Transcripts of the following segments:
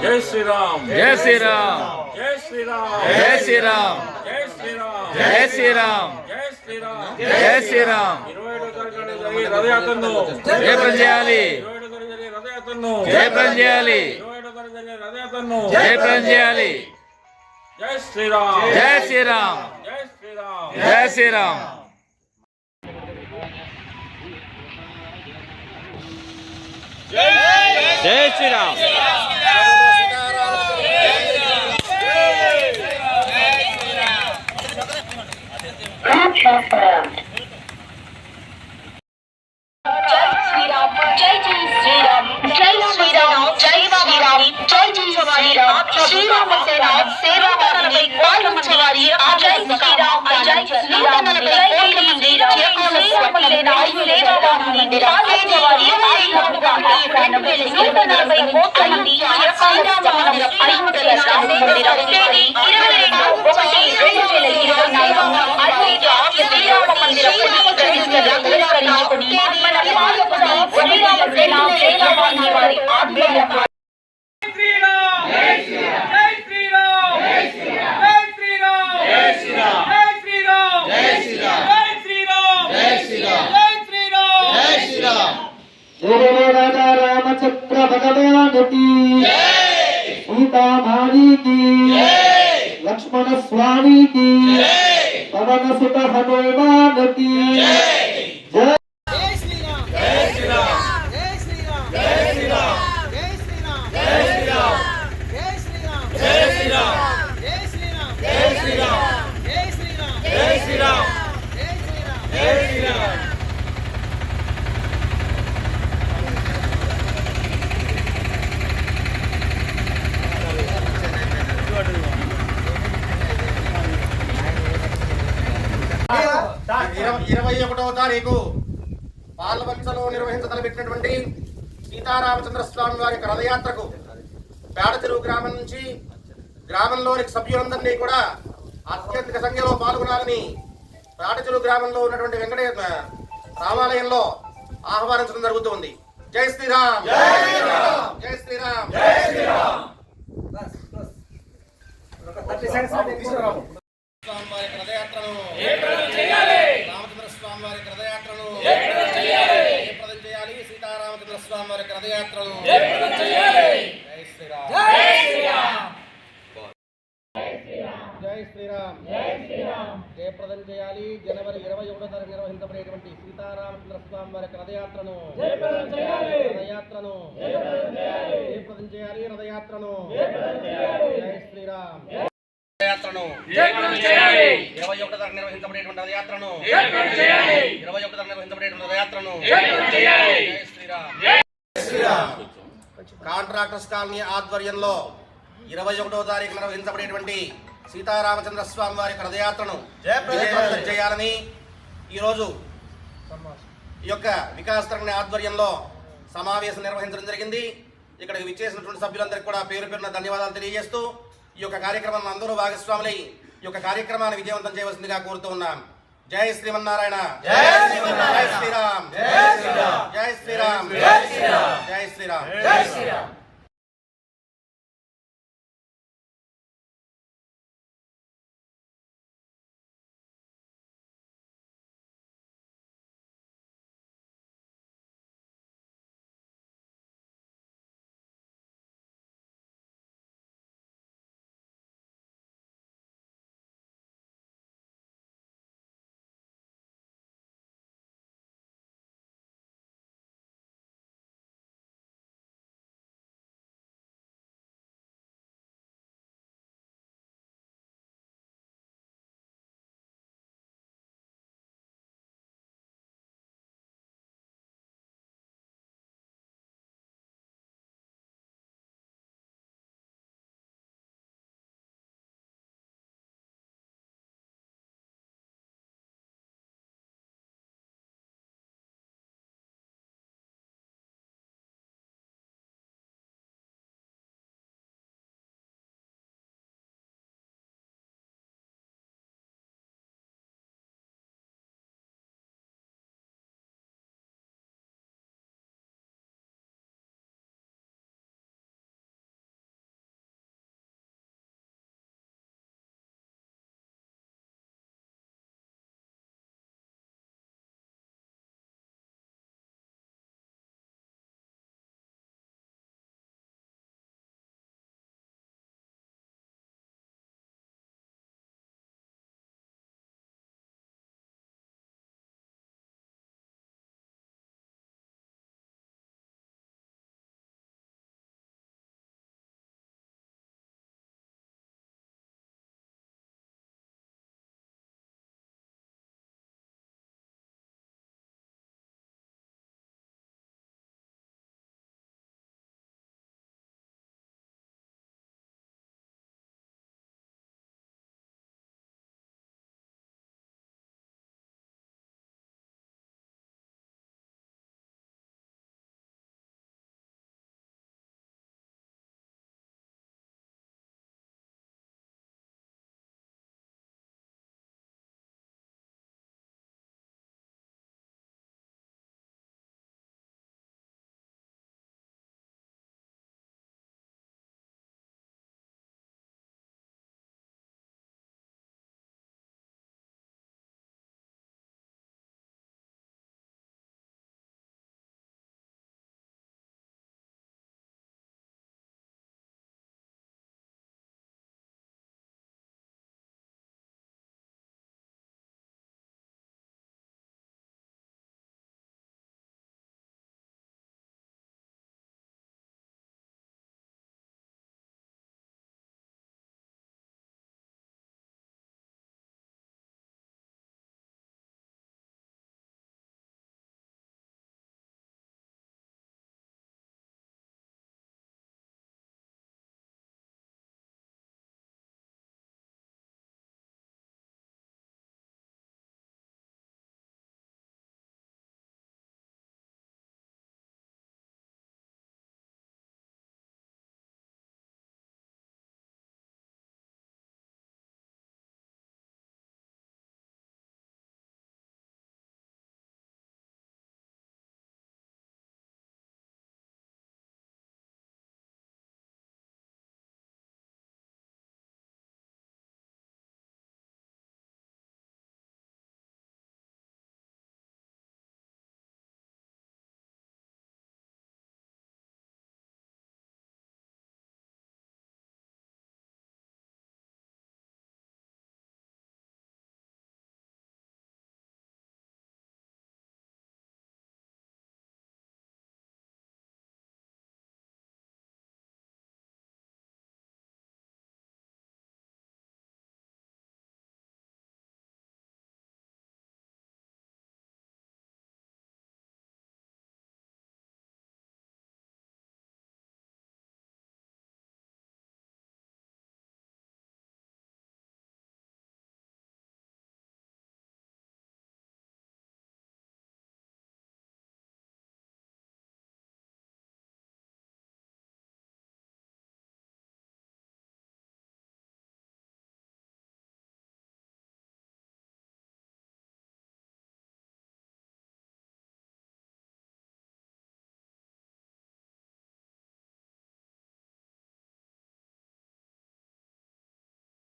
జై శ్రీరామ్ జై శ్రీరామ్ జై శ్రీరామ్ జై శ్రీరామ్ జై శ్రీరామ్ జై శ్రీరామ్ జై శ్రీరామ్ జై శ్రీరామ్ ఇరవై ఏడో జరిగే రథయాత్రను జయప్రదం చేయాలి తారీఖు జయప్రదం చేయాలి తారీఖు జయప్రదం చేయాలి జై శ్రీరామ్ జై శ్రీరామ్ జై శ్రీరామ్ జై శ్రీరామ్ జై శ్రీరామ్ confirmed. जय श्री राम जय जय श्री राम जय श्री राम जय श्री राम जय जय श्री राम श्री राम से राम सेवा करने बाल मछवारी आ जय श्री राम जय श्री राम जय श्री राम जय श्री राम से राम सेवा करने बाल मछवारी आ राम का रणवे नूतन बे कोटली जय श्री राम ఐదు వందల శాతం మందిర ఇరవై రెండు ఒకటి రెండు వేల ఇరవై నాలుగు Lakshmana Swami ki, Pavana Sutta Hanoi Manati, ఇరవై- ఒకటవ తారీఖు పాల్వంచలో నిర్వహించదలపెట్టినటువంటి సీతారామచంద్ర స్వామి వారి యొక్క రథయాత్రకు పేడ చెరువు గ్రామం నుంచి గ్రామంలోని సభ్యులందరినీ కూడా అత్యధిక సంఖ్యలో పాల్గొనాలని చెరువు గ్రామంలో ఉన్నటువంటి వెంకటే రామాలయంలో ఆహ్వానించడం జరుగుతుంది. జై శ్రీరామ్! జై శ్రీరామ్! జై శ్రీరామ్! స్వామి వారి యొక్క రథయాత్రను స్వామి వారి యొక్క రథయాత్రను జయప్రదం చేయాలి. సీతారామచంద్ర స్వామి వారి యొక్క రథయాత్రను జై శ్రీరామ్. జై శ్రీరామ్. జయప్రదం చేయాలి. జనవరి ఇరవై ఒకటో తారీఖు నిర్వహించబడేటువంటి సీతారామచంద్ర స్వామి వారి రథయాత్రను. రథయాత్రను జయప్రదం చేయాలి. రథయాత్రను. జై శ్రీరామ్. రథయాత్రను ఇరవై ఒకటో నిర్వహించబడేటువంటి రథయాత్రను ఇరవై ఒకటో నిర్వహించబడేటువంటి శ్రీరామ్. కాంట్రాక్టర్స్ కాలనీ ఆధ్వర్యంలో ఇరవై ఒకటో తారీఖు నిర్వహించబడేటువంటి సీతారామచంద్ర స్వామి వారి రథయాత్రను చేయాలని ఈరోజు ఈ యొక్క వికాస్ తరంగ ఆధ్వర్యంలో సమావేశం నిర్వహించడం జరిగింది. ఇక్కడికి విచ్చేసినటువంటి సభ్యులందరికీ కూడా పేరు పేరున ధన్యవాదాలు తెలియజేస్తూ ఈ యొక్క కార్యక్రమంలో అందరూ భాగస్వాములై ఈ యొక్క కార్యక్రమాన్ని విజయవంతం చేయవలసిందిగా కోరుతూ ఉన్నాం. జై శ్రీమన్నారాయణ. జై శ్రీరామ్. జై శ్రీరామ్. జై శ్రీరామ్. జై శ్రీరామ్. జై శ్రీరామ్.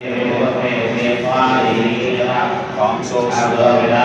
เป็นบทเพลงเรียนว่าดีนะครับของโซเชียลเวลา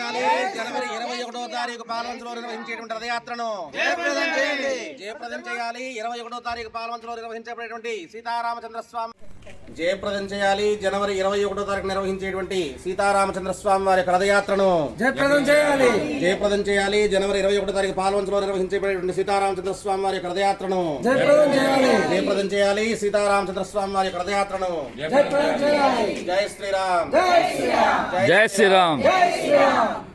చేయాలి. జనవరి ఇరవై ఒకటో తారీఖు పాలవంచలో నిర్వహించేటువంటి రథయాత్రను జయప్రదం చేయాలి జయప్రదం చేయాలి. ఇరవై ఒకటో తారీఖు పాలవంచలో నిర్వహించబడేటువంటి సీతారామచంద్ర స్వామి జయప్రదం చేయాలి. జనవరి ఇరవై ఒకటో తారీఖు నిర్వహించేటువంటి సీతారామచంద్ర స్వామి వారి రథయాత్రను జయప్రదం చేయాలి. జయప్రదం చేయాలి. జనవరి ఇరవై ఒకటో తారీఖు పాలవంచలో నిర్వహించబడేటువంటి సీతారామచంద్ర స్వామి వారి రథయాత్రను జయప్రదం చేయాలి. జయప్రదం చేయాలి. సీతారామచంద్ర స్వామి వారి రథయాత్రను జయప్రదం చేయాలి. జై శ్రీరామ్. జై శ్రీరామ్. జై శ్రీరామ్. జై శ్రీరామ్.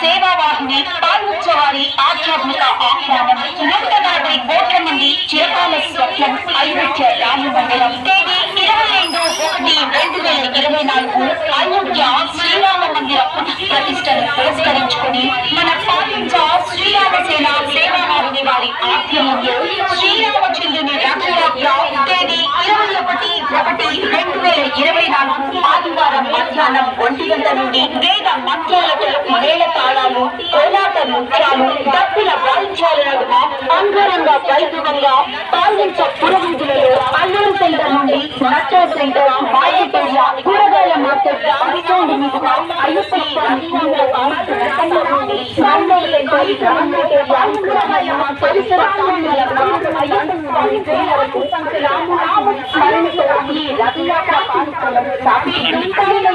సేవావాహిని పాల్గొచ్చవారి ఆధ్యాత్మిక ఆహ్వానం నూట నలభై కోట్ల మంది చిరకాల స్వప్నం అయోధ్య రామ మండలం తేదీ ఇరవై రెండు ఒకటి రెండు వేల ఇరవై నాలుగు అయోధ్య శ్రీరామ మందిర ప్రతిష్టను పురస్కరించుకుని మన పాలించ శ్రీరామసేన సేవావాహిని వారి ఆధ్వర్యంలో శ్రీరామ రథయాత్ర తేదీ ఇరవై ఒకటి ఒకటి రెండు వేల ఇరవై నాలుగు ఆదివారం మధ్యాహ్నం ఒంటి గంట నుండి వేద మంత్రాలతో మేళ తాళాలు కోలాట నృత్యాలు డప్పుల వాయిద్యాల నడుమ అంగరంగ వైభవంగా పాలించ పురవీధులలో అల్లూరు సెంటర్ నుండి నచ్చో సెంటర్ బాయిపేట కూరగాయల మార్కెట్ అయ్యప్ప స్వామి పరిసర ఈ రథయాత్ర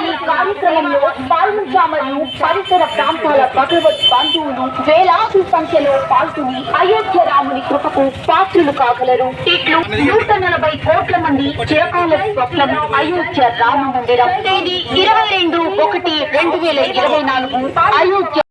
ఈ కార్యక్రమంలో పాల్గొంటామని పరిసర ప్రాంతాల భగవత్ బంధువులు వేలాది సంఖ్యలో పాల్గొని అయోధ్య రాముని కృపకు పాత్రులు కాగలరు ఇట్లు నూట నలభై కోట్ల మంది చిరకాల స్వప్నం అయోధ్య రామ మందిరం తేదీ ఇరవై రెండు ఒకటి రెండు వేల ఇరవై నాలుగు అయోధ్య